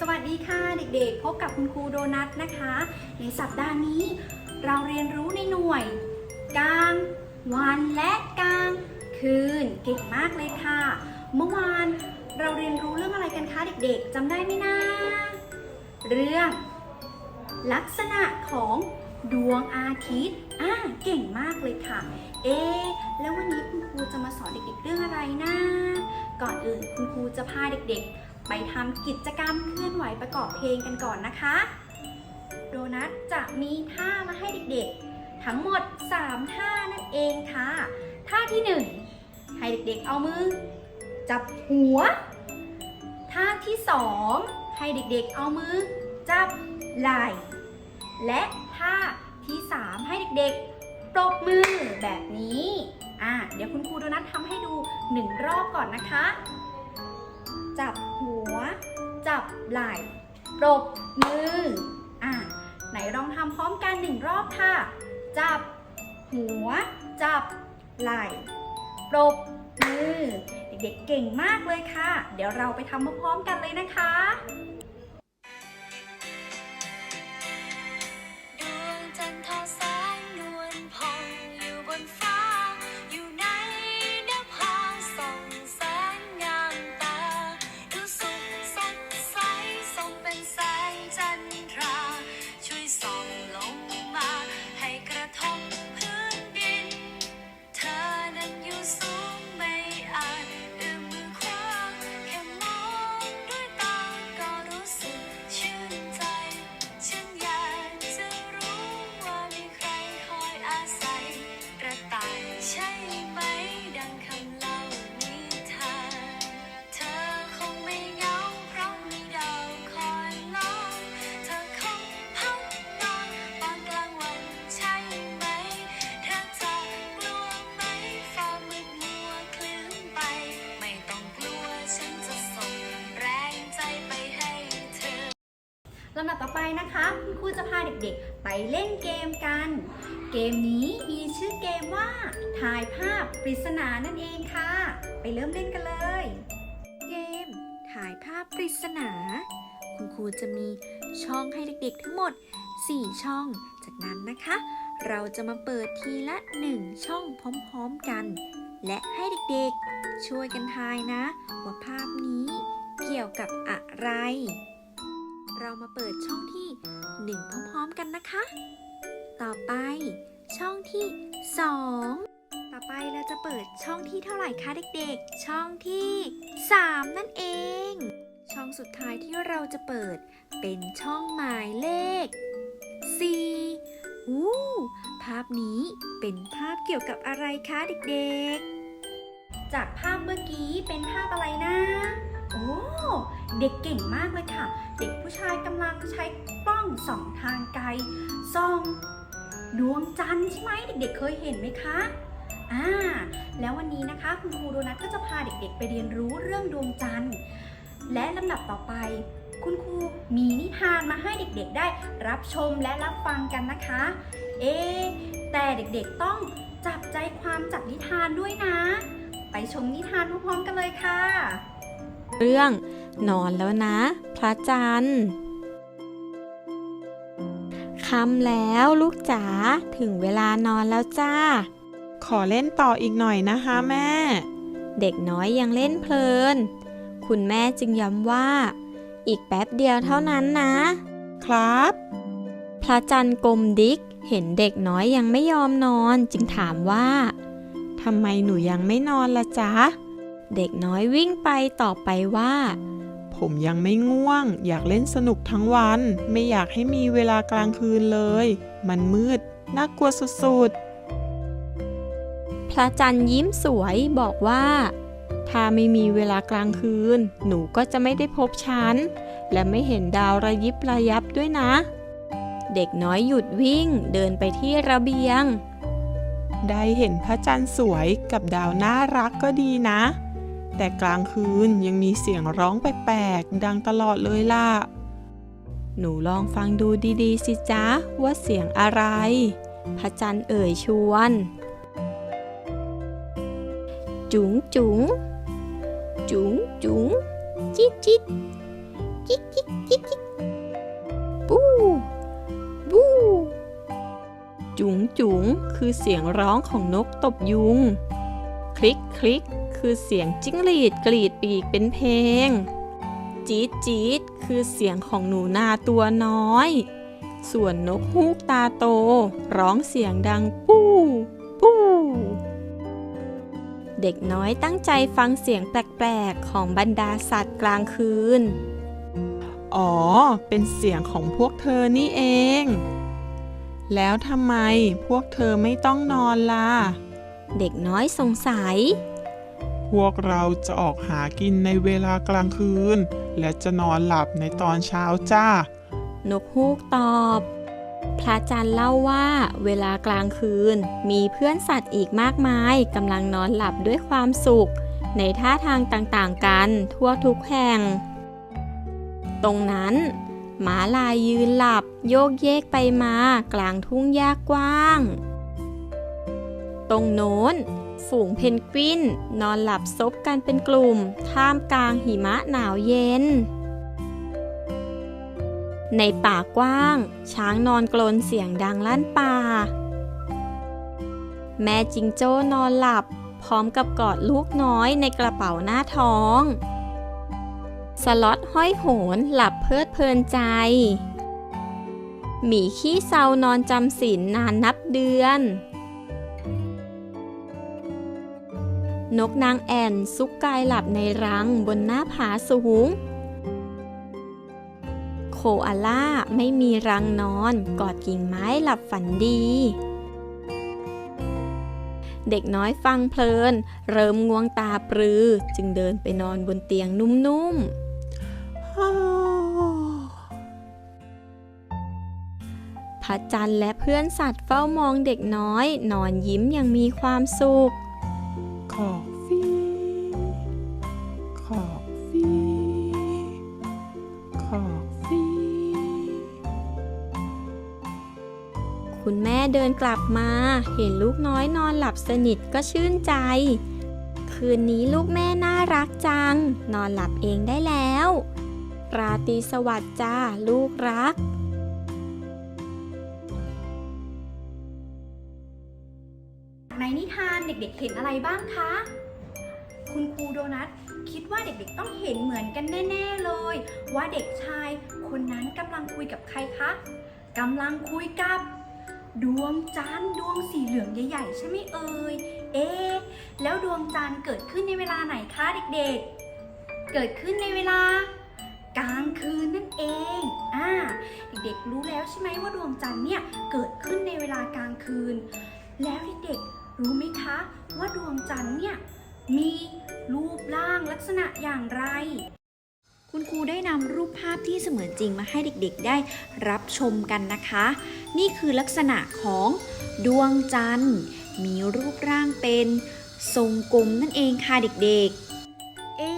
สวัสดีค่ะเด็กๆ พบกับคุณครูโดนัทนะคะ ในสัปดาห์นี้ เราเรียนรู้ในหน่วย กลาง วันและกลาง คืน เก่งมากเลยค่ะ เมื่อวานเราเรียนรู้เรื่องอะไรกันคะเด็กๆจำได้ไหมนะ เรื่อง ลักษณะของดวงอาทิตย์อ่าเก่งมากเลยค่ะ เอ๊แล้ววันนี้คุณครูจะมาสอนเด็กๆเรื่องอะไรนะ ก่อนอื่นคุณครูจะพาเด็กๆ ไปทำกิจกรรมเคลื่อนไหวประกอบเพลงกันก่อนนะคะ โดนัทจะมีท่ามาให้เด็กๆ ทั้งหมด 3 ท่านั่นเองค่ะ ท่าที่ 1 ให้เด็กๆเอามือ จับหัว ท่าที่ 2 ให้เด็กๆเอามือ จับไหล่และท่าที่ 3 ให้เด็กๆปรบมือแบบนี้ อะเดี๋ยวคุณครูโดนัททำให้ดูหนึ่งรอบก่อนนะคะ จับหัว จับไหล่ปรบมือ อะ ไหนลองทำพร้อมกันหนึ่งรอบค่ะ จับหัว จับไหล่ปรบมือ เด็กๆเก่งมากเลยค่ะ เดี๋ยวเราไปทำพร้อมๆกันเลยนะคะ ลำดับต่อไปนะคะคุณครูจะพาเด็กๆ ไปเล่นเกมกัน เกมนี้มีชื่อเกมว่าถ่ายภาพปริศนานั่นเองค่ะ ไปเริ่มเล่นกันเลย เกม ถ่ายภาพปริศนา คุณครูจะมีช่องให้เด็กๆ ทั้งหมด 4 ช่อง จากนั้นนะคะ เราจะมาเปิดทีละ 1 ช่องพร้อมๆกัน และให้เด็กๆ ช่วยกันทายนะ ว่าภาพนี้เกี่ยวกับอะไร เรามาเปิดช่องที่ 1 พร้อมๆกันนะคะ ต่อไปช่องที่ 2 ต่อไปเราจะเปิดช่องที่เท่าไหร่คะเด็กๆ ช่องที่ 3 นั่นเอง ช่องสุดท้ายที่เราจะเปิดเป็นช่องหมายเลข 4 อู้ ภาพนี้เป็นภาพเกี่ยวกับอะไรคะเด็กๆ จากภาพเมื่อกี้เป็นภาพอะไรนะ โอ้ เด็กเก่งมากเลยค่ะ เด็ก ชายกำลังใช้กล้องส่องทางไกลส่องดวงจันทร์ใช่ไหมเด็กๆ เคยเห็นไหมคะอ่าแล้ววันนี้นะคะคุณครูโดนัทก็จะพาเด็กๆ ไปเรียนรู้เรื่องดวงจันทร์ และลำดับต่อไป คุณครูมีนิทานมาให้เด็กๆ ได้รับชมและรับฟังกันนะคะ เอะแต่เด็กๆต้องจับใจความจากนิทานด้วยนะ ไปชมนิทานพร้อมๆกันเลยค่ะ เรื่อง นอนแล้วนะ พระจันทร์คำแล้วลูกจ๋าถึงเวลานอนแล้วจ้า ขอเล่นต่ออีกหน่อยนะคะแม่ เด็กน้อยยังเล่นเพลิน คุณแม่จึงย้ำว่า อีกแป๊บเดียวเท่านั้นนะ ครับ พระจันทร์กลมดิกเห็นเด็กน้อยยังไม่ยอมนอนจึงถามว่าทำไมหนูยังไม่นอนละจ๊ะ เด็กน้อยวิ่งไปตอบไปว่า ผมยังไม่ง่วง อยากเล่นสนุกทั้งวัน ไม่อยากให้มีเวลากลางคืนเลย มันมืด น่ากลัวสุดพระจันทร์ยิ้มสวยบอกว่า ถ้าไม่มีเวลากลางคืน หนูก็จะไม่ได้พบฉัน และไม่เห็นดาวระยิบระยับด้วยนะ เด็กน้อยหยุดวิ่งเดินไปที่ระเบียงๆได้เห็นพระจันทร์สวยกับดาวน่ารักก็ดีนะ แต่กลางคืนยังมีเสียงร้องแปลกๆดังตลอดเลยล่ะ หนูลองฟังดูดีๆ สิจ๊ะ ว่าเสียงอะไร พระจันทร์เอ่ยชวน จุ๋งจุ๋งจุ๋งจุ๋งจิตจิตจิกจิกจิกจิกบูบูจุ๋งจุ๋งคือเสียงร้องของนกตบยุง คลิกคลิก คือเสียงจิ้งหรีดกรีดปีกเป็นเพลง จี๊ดจี๊ดคือเสียงของหนูนาตัวน้อย ส่วนนกฮูกตาโต ร้องเสียงดังปู้ปู้เด็กน้อยตั้งใจฟังเสียงแปลกๆ ของบรรดาสัตว์กลางคืน อ๋อ เป็นเสียงของพวกเธอนี่เอง แล้วทำไมพวกเธอไม่ต้องนอนล่ะ เด็กน้อยสงสัย พวกเราจะออกหากินในเวลากลางคืน และจะนอนหลับในตอนเช้าจ้า นกฮูกตอบ พระจันทร์เล่าว่าเวลากลางคืน มีเพื่อนสัตว์อีกมากมายกำลังนอนหลับด้วยความสุข ในท่าทางต่างๆกัน ทั่วทุกแห่ง ตรงนั้นหมาลายยืนหลับ โยกเยกไปมากลางทุ่งหญ้ากว้าง ตรงโน้น ฝูงเพนกวิน นอนหลับซบกันเป็นกลุ่ม ท่ามกลางหิมะหนาวเย็น ในป่ากว้าง ช้างนอนกลนเสียงดังลั่นป่า แม่จิงโจ้นอนหลับ พร้อมกับกอดลูกน้อยในกระเป๋าหน้าท้อง สล็อตห้อยโหนหลับเพลิดเพลินใจหมีขี้เซานอนจำศีลนานนับเดือน นกนางแอ่นซุกกายหลับในรังบนหน้าผาสูง โคอาล่าไม่มีรังนอนกอดกิ่งไม้หลับฝันดี เด็กน้อยฟังเพลิน เริ่มง่วงตาปรือ จึงเดินไปนอนบนเตียงนุ่มๆพระจันทร์และเพื่อนสัตว์เฝ้ามองเด็กน้อย นอนยิ้มอย่างมีความสุขข เดินกลับมา เห็นลูกน้อยนอนหลับสนิทก็ชื่นใจ คืนนี้ลูกแม่น่ารักจัง นอนหลับเองได้แล้ว ราตรีสวัสดิ์จ้าลูกรักในนิทานเด็กๆเห็นอะไรบ้างคะ คุณครูโดนัทคิดว่าเด็กๆต้องเห็นเหมือนกันแน่ๆเลย ว่าเด็กชาย คนนั้นกำลังคุยกับใครคะกำลังคุยกับ ดวงจันทร์ดวงสีเหลืองใหญ่ๆใช่ไหมเอ่ย เอ๊แล้วดวงจันทร์เกิดขึ้นในเวลาไหนคะเด็กๆ เกิดขึ้นในเวลากลางคืนนั่นเอง อ่า เด็กๆรู้แล้วใช่ไหมว่าดวงจันทร์เนี่ยเกิดขึ้นในเวลากลางคืน แล้วเด็กๆรู้ไหมคะว่าดวงจันทร์เนี่ยมีรูปร่างลักษณะอย่างไร คุณครูได้นำรูปภาพที่เสมือนจริงมาให้เด็กๆ ได้รับชมกันนะคะ นี่คือลักษณะของดวงจันทร์ มีรูปร่างเป็นทรงกลมนั่นเองค่ะเด็กๆ เอ๊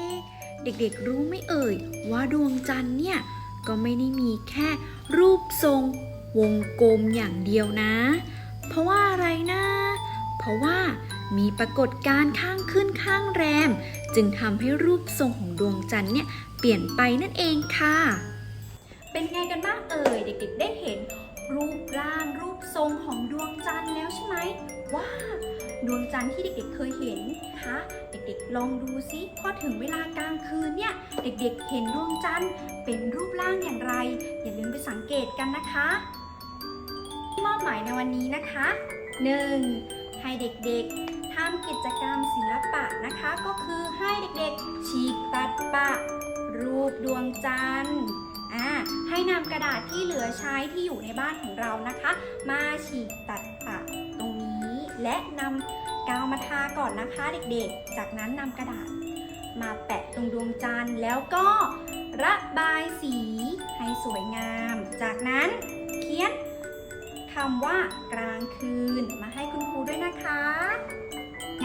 เด็กๆ รู้ไม่เอ่ย ว่าดวงจันทร์เนี่ย ก็ไม่ได้มีแค่รูปทรงวงกลมอย่างเดียวนะ เพราะว่าอะไรนะ เพราะว่า มีปรากฏการณ์ข้างขึ้นข้างแรม จึงทำให้รูปทรงของดวงจันทร์เนี่ยเปลี่ยนไปนั่นเองค่ะ เป็นไงกันบ้างเอ่ยเด็กๆ ได้เห็น รูปร่างรูปทรงของดวงจันทร์แล้วใช่ไหมว้าดวงจันทร์ที่เด็กๆ เคยเห็นคะเด็กๆ ลองดูซิพอถึงเวลากลางคืนเนี่ยเด็กๆ เห็นดวงจันทร์เป็นรูปร่างอย่างไร อย่าลืมไปสังเกตกันนะคะที่มอบหมายในวันนี้นะคะ 1. ให้เด็กๆ กิจกรรมศิลปะนะคะ ก็คือให้เด็กๆ ฉีกตัดปะ รูปดวงจันทร์อ่าให้นำกระดาษที่เหลือใช้ที่อยู่ในบ้านของเรานะคะ มาฉีกตัดปะตรงนี้ และนำกาวมาทาก่อนนะคะเด็กๆ จากนั้นนำกระดาษ มาแปะตรงดวงจันทร์แล้วก็ระบายสีให้สวยงาม จากนั้นเขียนคำว่ากลางคืนมาให้คุณครูด้วยนะคะ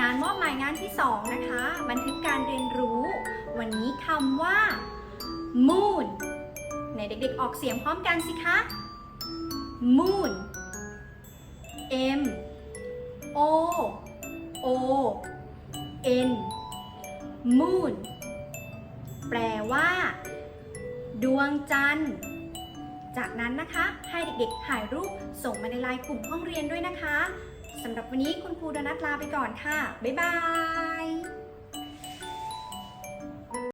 งานมอบหมายงานที่ 2 นะคะ บันทึกการเรียนรู้ วันนี้คำว่า moon ไหนเด็กๆออกเสียงพร้อมกันสิคะ moon m o o n moon แปลว่า ดวงจันทร์ จากนั้นนะคะ ให้เด็กๆถ่ายรูปส่งมาในไลน์กลุ่มห้องเรียนด้วยนะคะ สำหรับวันนี้คุณครูโดนัทลาไปก่อนค่ะ บ๊ายบาย